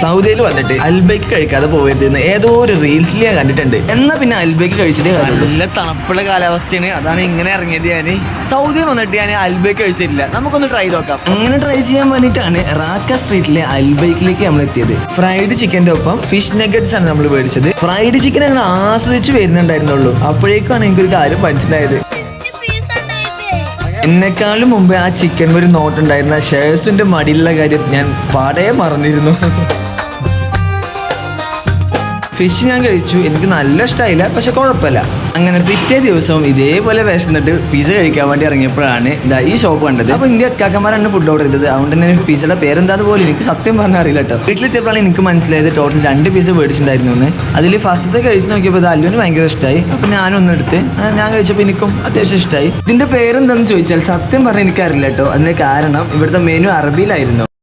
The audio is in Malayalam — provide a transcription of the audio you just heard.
സൗദിയിൽ വന്നിട്ട് അൽബൈക്ക് കഴിക്കാതെ പോകരുത് എന്ന് ഏതോ ഒരു റീൽസിൽ ഞാൻ കണ്ടിട്ടുണ്ട്. എന്നാ പിന്നെ അൽബൈക്ക് കഴിച്ചിട്ട് നല്ല തണുപ്പുള്ള കാലാവസ്ഥയാണ്. അതാണ് ഇങ്ങനെ ഇറങ്ങിയത് ഞാൻ സൗദിയിൽ വന്നിട്ട് ഞാൻ അൽബൈക്ക് കഴിച്ചിട്ടില്ല. നമുക്കൊന്ന് ട്രൈ നോക്കാം. അങ്ങനെ ട്രൈ ചെയ്യാൻ വേണ്ടിയിട്ടാണ് റാക്ക സ്ട്രീറ്റിലെ അൽബൈക്കിലേക്ക് നമ്മൾ എത്തിയത് ഫ്രൈഡ് ചിക്കന്റെ ഒപ്പം ഫിഷ് നെഗറ്റ്സ് ആണ് നമ്മൾ മേടിച്ചത് ഫ്രൈഡ് ചിക്കൻ അങ്ങനെ ആസ്വദിച്ച് വരുന്നുണ്ടായിരുന്നുള്ളൂ. അപ്പോഴേക്കാണ് എനിക്കൊരു കാര്യം മനസ്സിലായത്. എന്നെക്കാളും മുമ്പേ ആ ചിക്കൻ ഒരു നോട്ടുണ്ടായിരുന്ന ഷേഴ്സിന്റെ മടിയിലുള്ള കാര്യം ഞാൻ പാടേ മറന്നിരുന്നു. ഫിഷ് ഞാൻ കഴിച്ചു. എനിക്ക് നല്ല ഇഷ്ടമായില്ല പക്ഷെ കുഴപ്പമില്ല. അങ്ങനെ പിറ്റേ ദിവസവും ഇതേപോലെ വിശന്നിട്ട് പിസ്സ കഴിക്കാൻ വേണ്ടി ഇറങ്ങിയപ്പോഴാണ് ഇതാ ഈ ഷോപ്പ് കണ്ടത്. അപ്പൊ ഇന്ത്യ അക്കാക്കന്മാരാണ് ഫുഡ് ഓർഡർ ചെയ്തത്. അതുകൊണ്ട് തന്നെ പിസ്സയുടെ പേരെന്താന്ന് പോലും എനിക്ക് സത്യം പറഞ്ഞാൽ അറിയില്ല കേട്ടോ. വീട്ടിലെത്തിയപ്പോഴാണ് എനിക്ക് മനസ്സിലായത് ടോട്ടൽ രണ്ട് പീസ് മേടിച്ചിട്ടുണ്ടായിരുന്നു എന്ന് അതിൽ ഫസ്റ്റത്തെ കഴിച്ച് നോക്കിയപ്പോൾ ഇത് അല്ലുവിന് ഭയങ്കര ഇഷ്ടമായി അപ്പൊ ഞാനൊന്നും എടുത്ത് ആ, ഞാൻ കഴിച്ചപ്പോൾ എനിക്കും അത്യാവശ്യം ഇഷ്ടമായി ഇതിന്റെ പേരെന്താണെന്ന് ചോദിച്ചാൽ സത്യം പറഞ്ഞാൽ എനിക്കറിയില്ല കേട്ടോ. അതിന്റെ കാരണം ഇവിടുത്തെ മെനു അറബിയിലായിരുന്നു.